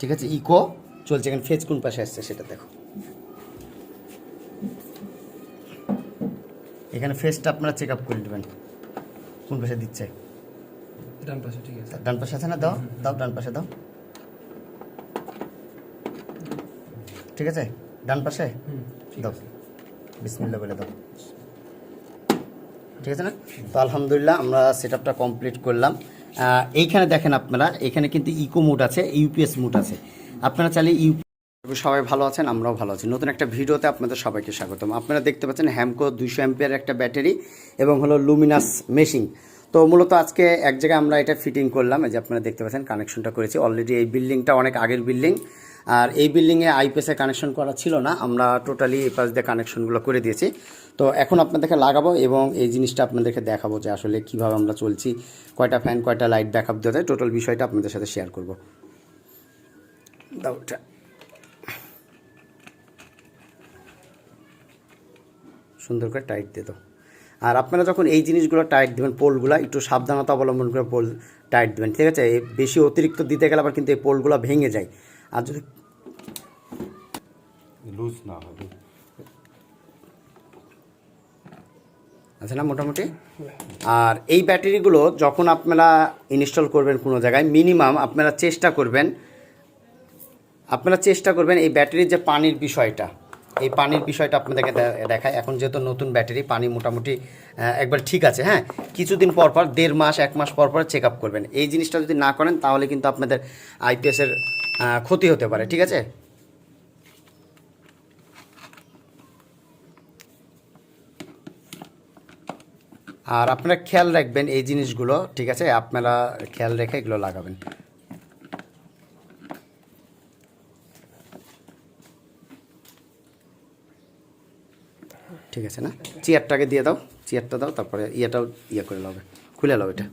ঠিক আছে ইকো চলছে এখানে ফেজ কোন পাশে আসছে সেটা দেখো। এখানে ফেজটা আপনারা চেক আপ করে নেবেন। কোন পাশে দিচ্ছে? ডান পাশে ঠিক আছে। ডান পাশে আছে না? দাও দাও ডান পাশে দাও। ঠিক আছে? ডান পাশে? দাও। বিসমিল্লা বলে দাও। ঠিক আছে না? তো আলহামদুলিল্লাহ আমরা সেট আপটা কমপ্লিট করলাম। এইখানে দেখেন আপনারা, এখানে কিন্তু ইকো মোড আছে ইউপিএস মোড আছে। আপনারা চাইলে ইউ সবাই ভালো আছেন, আমরাও ভালো আছি। নতুন একটা ভিডিওতে আপনাদের সবাইকে স্বাগতম। আপনারা দেখতে পাচ্ছেন হ্যামকো দুইশো অ্যাম্পিয়ার একটা ব্যাটারি এবং হলো লুমিনাস মেশিং তো মূলত আজকে এক জায়গায় আমরা এটা ফিটিং করলাম, এই যে আপনারা দেখতে পাচ্ছেন কানেকশনটা করেছি। অলরেডি এই বিল্ডিংটা অনেক আগের বিল্ডিং আর এই বিল্ডিংয়ে আইপিএসে কানেকশন করা ছিল না, আমরা টোটালি এই পাশ দিয়ে কানেকশনগুলো করে দিয়েছি। তো এখন আপনাদেরকে লাগাবো এবং এই জিনিসটা আপনাদেরকে দেখাবো যে আসলে কীভাবে আমরা চলছি। কয়টা ফ্যান কয়টা লাইট ব্যাকআপ দেওয়া যায় টোটাল বিষয়টা আপনাদের সাথে শেয়ার করব। সুন্দর করে টাইট দিয়ে দাও। আর আপনারা যখন এই জিনিসগুলো টাইট দেবেন পোলগুলো একটু সাবধানতা অবলম্বন করে পোল টাইট দেবেন ঠিক আছে? বেশি অতিরিক্ত দিতে গেলে আবার কিন্তু এই পোলগুলো ভেঙে যায়। আর যদি লুজ না হবে আছে না মোটামুটি? আর এই ব্যাটারিগুলো যখন আপনারা ইনস্টল করবেন কোনো জায়গায় মিনিমাম আপনারা চেষ্টা করবেন আপনারা চেষ্টা করবেন এই ব্যাটারির যে পানির বিষয়টা। এই পানির বিষয়টা আপনাদেরকে দেখায় এখন যেহেতু নতুন ব্যাটারি, পানি মোটামুটি একবার ঠিক আছে হ্যাঁ? কিছুদিন পর পর, দেড় মাস, এক মাস পর পর চেক আপ করবেন। এই জিনিসটা যদি না করেন, তাহলে কিন্তু আপনাদের আইপিএসের ক্ষতি হতে পারে, ঠিক আছে? আর আপনারা খেয়াল রাখবেন এই জিনিসগুলো, ঠিক আছে? আপনারা খেয়াল রেখে এগুলো লাগাবেন। ঠিক আছে না? চেয়ারটাকে দিয়ে দাও, চেয়ারটা দাও, তারপরে ইয়েটাও ইয়ে করে লাও, খুলে লাও এটা।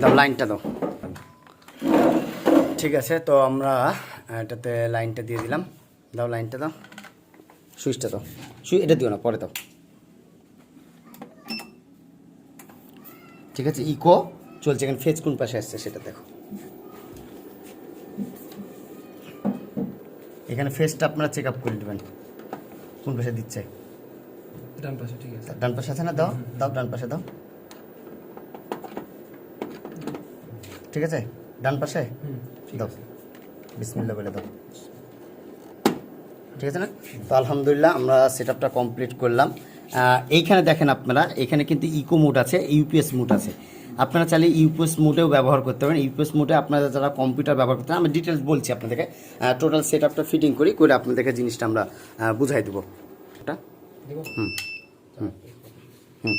দাও, লাইনটা দাও। ঠিক আছে, তো আমরা এটাতে লাইনটা দিয়ে দিলাম। দাও, লাইনটা দাও। সুইচটা দাও। সুই এটা দিও না, পরে দাও। ঠিক আছে, ইকো চলছে এখানে ফেজ কোন পাশে আসছে সেটা দেখো। এখানে ফেসটা আপনারা চেক আপ করে নেবেন। কোন পাশে দিচ্ছে? ডান পাশে ঠিক আছে। ডান পাশে আছে না? দাও দাও ডান পাশে দাও। ঠিক আছে? ডান পাশে? দাও। বিসমিল্লা বলে দাও। ঠিক আছে না? তো আলহামদুলিল্লাহ আমরা সেট আপটা কমপ্লিট করলাম। এইখানে দেখেন আপনারা এখানে কিন্তু ইকো মোড আছে ইউপিএস মোড আছে। আপনারা চাইলে ইউপিএস মোডেও ব্যবহার করতে পারেন। ইউপিএস মোডে আপনারা যারা কম্পিউটার ব্যবহার করতে আমি ডিটেলস বলছি আপনাদেরকে। টোটাল সেট আপটা ফিটিং করি করে আপনাদেরকে জিনিসটা আমরা বুঝাই দেবো। দিব? হুম। হুম। হুম।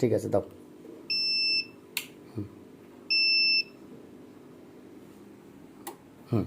ঠিক আছে দাও। হুম। হুম।